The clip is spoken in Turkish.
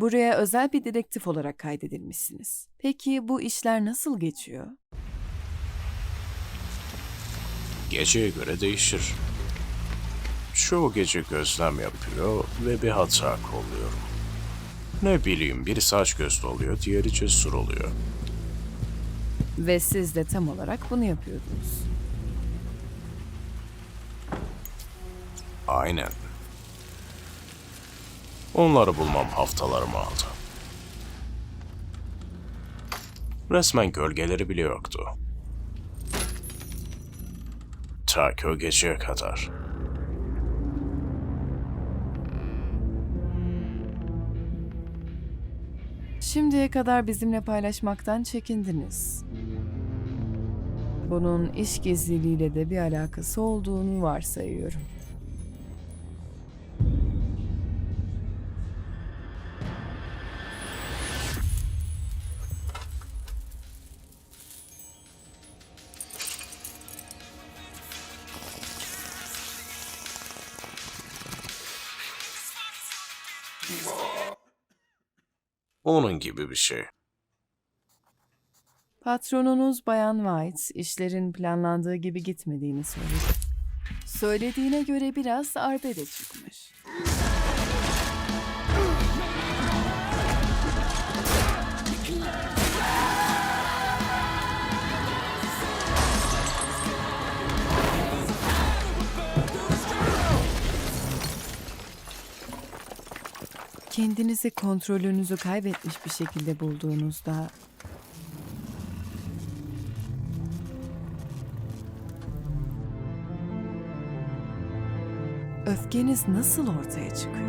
Buraya özel bir dedektif olarak kaydedilmişsiniz. Peki bu işler nasıl geçiyor? Geceye göre değişir. Çoğu gece gözlem yapıyor ve bir hata kolluyorum. Ne bileyim biri saç gözlü oluyor, diğeri cesur oluyor. Ve siz de tam olarak bunu yapıyordunuz. Aynen. Onları bulmam haftalarımı aldı. Resmen gölgeleri bile yoktu. Ta ki o geceye kadar. Şimdiye kadar bizimle paylaşmaktan çekindiniz. Bunun iş gizliliğiyle de bir alakası olduğunu varsayıyorum. Onun gibi bir şey. Patronunuz Bayan White işlerin planlandığı gibi gitmediğini söyledi. Söylediğine göre biraz arbede çıkmış. Kendinizi kontrolünüzü kaybetmiş bir şekilde bulduğunuzda öfkeniz nasıl ortaya çıkıyor?